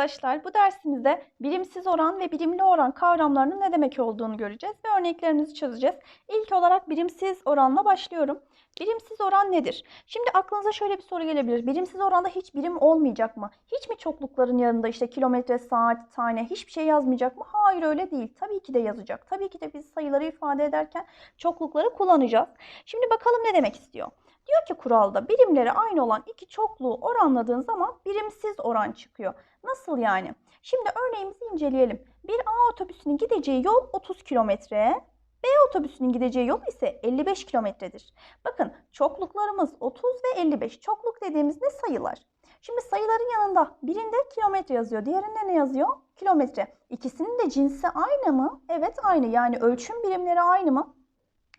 arkadaşlar. Bu dersimizde birimsiz oran ve birimli oran kavramlarının ne demek olduğunu göreceğiz ve örneklerimizi çözeceğiz. İlk olarak birimsiz oranla başlıyorum. Birimsiz oran nedir? Şimdi aklınıza şöyle bir soru gelebilir. Birimsiz oranda hiç birim olmayacak mı? Hiç mi çoklukların yanında işte kilometre, saat, tane hiçbir şey yazmayacak mı? Hayır öyle değil. Tabii ki de yazacak. Tabii ki de biz sayıları ifade ederken çoklukları kullanacağız. Şimdi bakalım ne demek istiyor? Diyor ki kuralda birimleri aynı olan iki çokluğu oranladığın zaman birimsiz oran çıkıyor. Nasıl yani? Şimdi örneğimizi inceleyelim. Bir A otobüsünün gideceği yol 30 kilometre, B otobüsünün gideceği yol ise 55 kilometredir. Bakın çokluklarımız 30 ve 55. Çokluk dediğimiz ne sayılar? Şimdi sayıların yanında birinde kilometre yazıyor, diğerinde ne yazıyor? Kilometre. İkisinin de cinsi aynı mı? Evet aynı. Yani ölçüm birimleri aynı mı?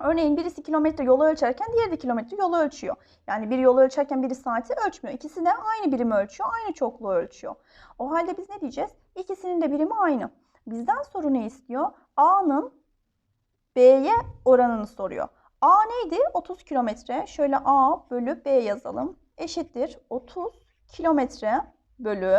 Örneğin birisi kilometre yolu ölçerken diğeri de kilometre yolu ölçüyor. Yani bir yolu ölçerken biri saati ölçmüyor. İkisi de aynı birimi ölçüyor, aynı çokluğu ölçüyor. O halde biz ne diyeceğiz? İkisinin de birimi aynı. Bizden soru ne istiyor? A'nın B'ye oranını soruyor. A neydi? 30 kilometre. Şöyle A bölü B yazalım. Eşittir 30 kilometre bölü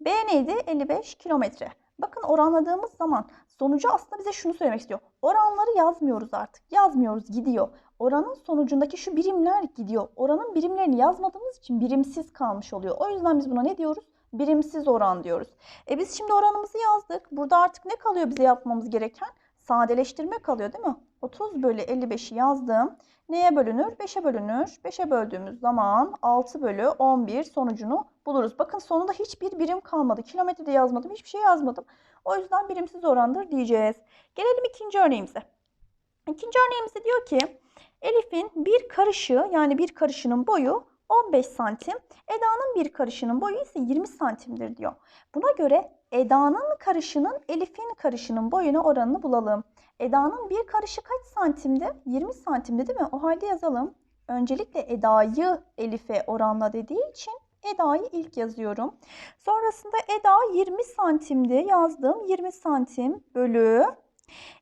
B neydi? 55 kilometre. Bakın oranladığımız zaman sonucu aslında bize şunu söylemek istiyor. Oranları yazmıyoruz artık. Yazmıyoruz gidiyor. Oranın sonucundaki şu birimler gidiyor. Oranın birimlerini yazmadığımız için birimsiz kalmış oluyor. O yüzden biz buna ne diyoruz? Birimsiz oran diyoruz. E biz şimdi oranımızı yazdık. Burada artık ne kalıyor bize yapmamız gereken? Sadeleştirme kalıyor değil mi? 30 bölü 55'i yazdım. Neye bölünür? 5'e bölünür. 5'e böldüğümüz zaman 6 bölü 11 sonucunu buluruz. Bakın sonunda hiçbir birim kalmadı. Kilometrede yazmadım. Hiçbir şey yazmadım. O yüzden birimsiz orandır diyeceğiz. Gelelim ikinci örneğimize. İkinci örneğimizde diyor ki Elif'in bir karışı yani bir karışının boyu 15 santim. Eda'nın bir karışının boyu ise 20 santimdir diyor. Buna göre Eda'nın karışının Elif'in karışının boyuna oranını bulalım. Eda'nın bir karışı kaç santimdi? 20 santimdi değil mi? O halde yazalım. Öncelikle Eda'yı Elif'e oranla dediği için Eda'yı ilk yazıyorum. Sonrasında Eda 20 santimdi yazdım. 20 santim bölü.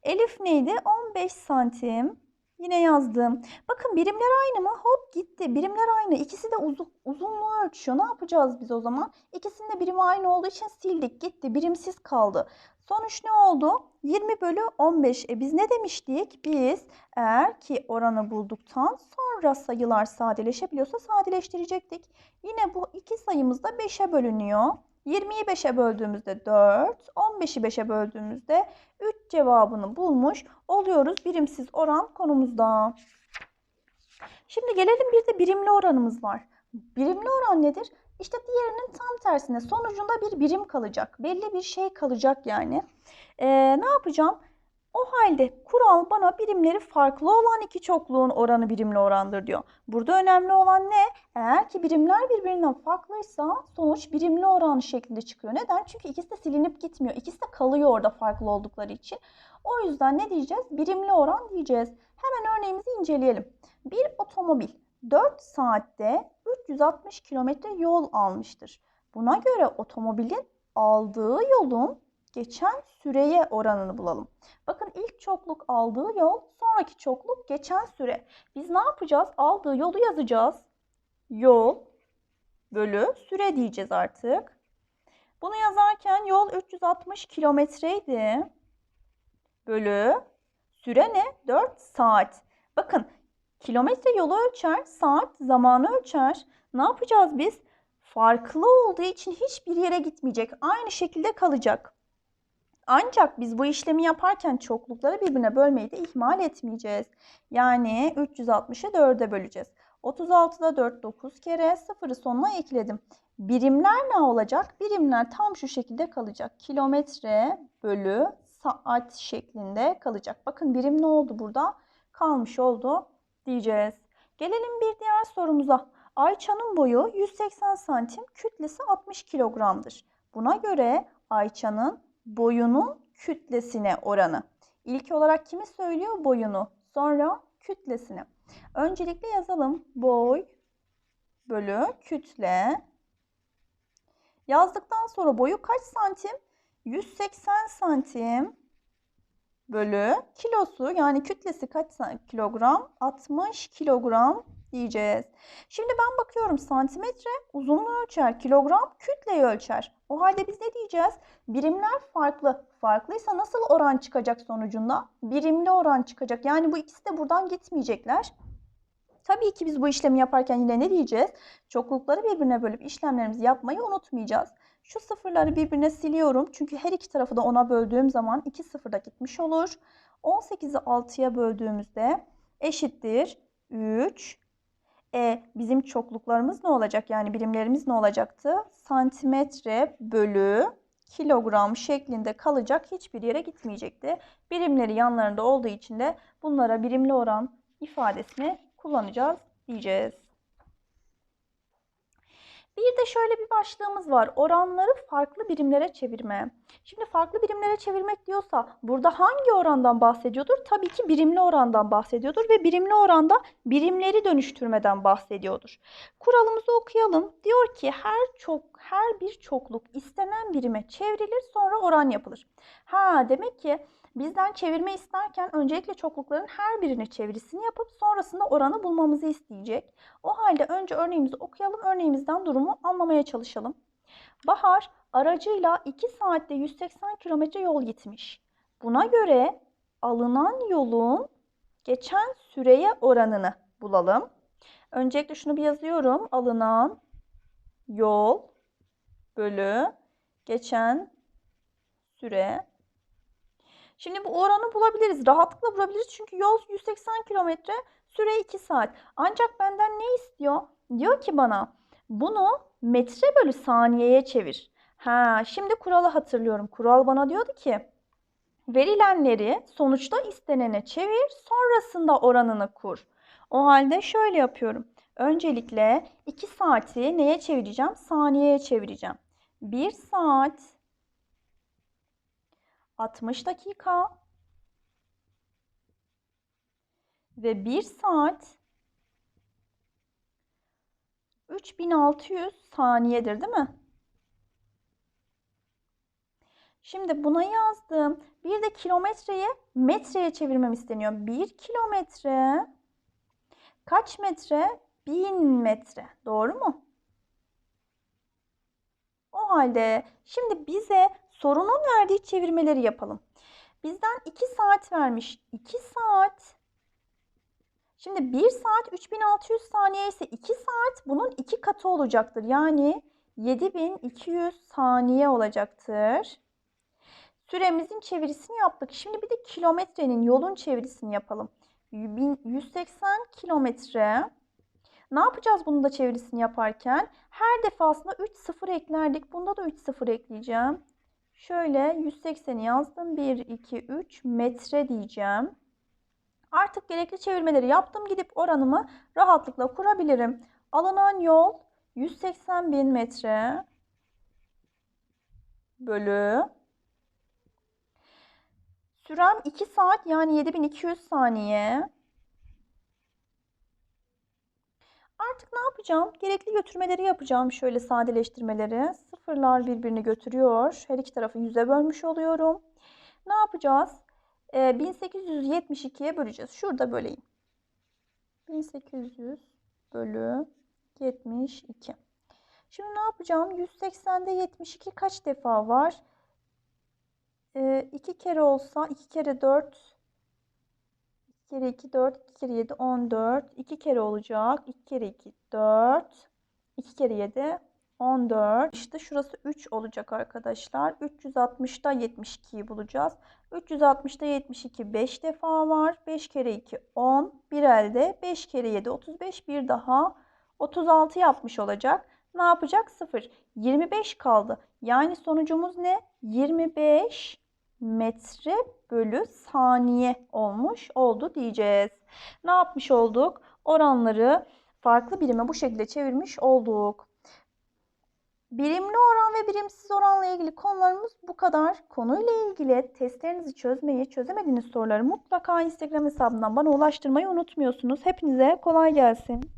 Elif neydi? 15 santim. Yine yazdım. Bakın birimler aynı mı? Hop gitti. Birimler aynı. İkisi de uzun, uzunluğu ölçüyor. Ne yapacağız biz o zaman? İkisinin de birimi aynı olduğu için sildik. Gitti. Birimsiz kaldı. Sonuç ne oldu? 20 bölü 15. E biz ne demiştik? Biz eğer ki oranı bulduktan sonra sayılar sadeleşebiliyorsa sadeleştirecektik. Yine bu iki sayımız da 5'e bölünüyor. 20'yi 5'e böldüğümüzde 4, 15'i 5'e böldüğümüzde 3 cevabını bulmuş oluyoruz birimsiz oran konumuzda. Şimdi gelelim bir de birimli oranımız var. Birimli oran nedir? İşte diğerinin tam tersine sonucunda bir birim kalacak. Belli bir şey kalacak yani. Ee, ne yapacağım? O halde kural bana birimleri farklı olan iki çokluğun oranı birimli orandır diyor. Burada önemli olan ne? Eğer ki birimler birbirinden farklıysa sonuç birimli oran şeklinde çıkıyor. Neden? Çünkü ikisi de silinip gitmiyor. İkisi de kalıyor orada farklı oldukları için. O yüzden ne diyeceğiz? Birimli oran diyeceğiz. Hemen örneğimizi inceleyelim. Bir otomobil 4 saatte 360 kilometre yol almıştır. Buna göre otomobilin aldığı yolun geçen süreye oranını bulalım. Bakın ilk çokluk aldığı yol, sonraki çokluk geçen süre. Biz ne yapacağız? Aldığı yolu yazacağız. Yol bölü süre diyeceğiz artık. Bunu yazarken yol 360 kilometreydi. Bölü süre ne? 4 saat. Bakın kilometre yolu ölçer, saat zamanı ölçer. Ne yapacağız biz? Farklı olduğu için hiçbir yere gitmeyecek. Aynı şekilde kalacak. Ancak biz bu işlemi yaparken çoklukları birbirine bölmeyi de ihmal etmeyeceğiz. Yani 360'ı 4'e böleceğiz. 36'da 4 9 kere 0'ı sonuna ekledim. Birimler ne olacak? Birimler tam şu şekilde kalacak. Kilometre bölü saat şeklinde kalacak. Bakın birim ne oldu burada? Kalmış oldu diyeceğiz. Gelelim bir diğer sorumuza. Ayça'nın boyu 180 santim, kütlesi 60 kilogramdır. Buna göre Ayça'nın boyunun kütlesine oranı. İlk olarak kimi söylüyor? Boyunu. Sonra kütlesini. Öncelikle yazalım. Boy bölü kütle. Yazdıktan sonra boyu kaç santim? 180 santim bölü kilosu yani kütlesi kaç kilogram? 60 kilogram diyeceğiz. Şimdi ben bakıyorum santimetre uzunluğu ölçer, kilogram kütleyi ölçer. O halde biz ne diyeceğiz? Birimler farklı. Farklıysa nasıl oran çıkacak sonucunda? Birimli oran çıkacak. Yani bu ikisi de buradan gitmeyecekler. Tabii ki biz bu işlemi yaparken yine ne diyeceğiz? Çoklukları birbirine bölüp işlemlerimizi yapmayı unutmayacağız. Şu sıfırları birbirine siliyorum. Çünkü her iki tarafı da 10'a böldüğüm zaman 2 sıfır da gitmiş olur. 18'i 6'ya böldüğümüzde eşittir 3. E, bizim çokluklarımız ne olacak? Yani birimlerimiz ne olacaktı? Santimetre bölü kilogram şeklinde kalacak. Hiçbir yere gitmeyecekti. Birimleri yanlarında olduğu için de bunlara birimli oran ifadesini kullanacağız diyeceğiz. Bir de şöyle bir başlığımız var. Oranları farklı birimlere çevirme. Şimdi farklı birimlere çevirmek diyorsa burada hangi orandan bahsediyordur? Tabii ki birimli orandan bahsediyordur ve birimli oranda birimleri dönüştürmeden bahsediyordur. Kuralımızı okuyalım. Diyor ki her çok her bir çokluk istenen birime çevrilir sonra oran yapılır. Ha demek ki Bizden çevirme isterken öncelikle çoklukların her birini çevirisini yapıp sonrasında oranı bulmamızı isteyecek. O halde önce örneğimizi okuyalım. Örneğimizden durumu anlamaya çalışalım. Bahar aracıyla 2 saatte 180 kilometre yol gitmiş. Buna göre alınan yolun geçen süreye oranını bulalım. Öncelikle şunu bir yazıyorum. Alınan yol bölü geçen süre Şimdi bu oranı bulabiliriz. Rahatlıkla bulabiliriz. Çünkü yol 180 kilometre, süre 2 saat. Ancak benden ne istiyor? Diyor ki bana bunu metre bölü saniyeye çevir. Ha, şimdi kuralı hatırlıyorum. Kural bana diyordu ki verilenleri sonuçta istenene çevir, sonrasında oranını kur. O halde şöyle yapıyorum. Öncelikle 2 saati neye çevireceğim? Saniyeye çevireceğim. 1 saat 60 dakika ve 1 saat 3600 saniyedir değil mi? Şimdi buna yazdım. Bir de kilometreyi metreye çevirmem isteniyor. 1 kilometre kaç metre? 1000 metre. Doğru mu? O halde şimdi bize sorunun verdiği çevirmeleri yapalım. Bizden 2 saat vermiş. 2 saat. Şimdi 1 saat 3600 saniye ise 2 saat bunun 2 katı olacaktır. Yani 7200 saniye olacaktır. Süremizin çevirisini yaptık. Şimdi bir de kilometrenin yolun çevirisini yapalım. 180 kilometre ne yapacağız bunu da çevirisini yaparken? Her defasında 3 sıfır eklerdik. Bunda da 3 sıfır ekleyeceğim. Şöyle 180'i yazdım. 1, 2, 3 metre diyeceğim. Artık gerekli çevirmeleri yaptım. Gidip oranımı rahatlıkla kurabilirim. Alınan yol 180 bin metre bölü sürem 2 saat yani 7200 saniye Artık ne yapacağım? Gerekli götürmeleri yapacağım. Şöyle sadeleştirmeleri. Sıfırlar birbirini götürüyor. Her iki tarafı yüze bölmüş oluyorum. Ne yapacağız? Ee, 1872'ye böleceğiz. Şurada böleyim. 1800 bölü 72. Şimdi ne yapacağım? 180'de 72 kaç defa var? Ee, 2 kere olsa 2 kere 4 kere 2 4, 2 kere 7 14. 2 kere olacak. 2 kere 2 4. 2 kere 7 14. İşte şurası 3 olacak arkadaşlar. 360'da 72'yi bulacağız. 360'da 72 5 defa var. 5 kere 2 10. Bir elde 5 kere 7 35. Bir daha 36 yapmış olacak. Ne yapacak? 0. 25 kaldı. Yani sonucumuz ne? 25 metre bölü saniye olmuş oldu diyeceğiz. Ne yapmış olduk? Oranları farklı birime bu şekilde çevirmiş olduk. Birimli oran ve birimsiz oranla ilgili konularımız bu kadar. Konuyla ilgili testlerinizi çözmeyi, çözemediğiniz soruları mutlaka Instagram hesabından bana ulaştırmayı unutmuyorsunuz. Hepinize kolay gelsin.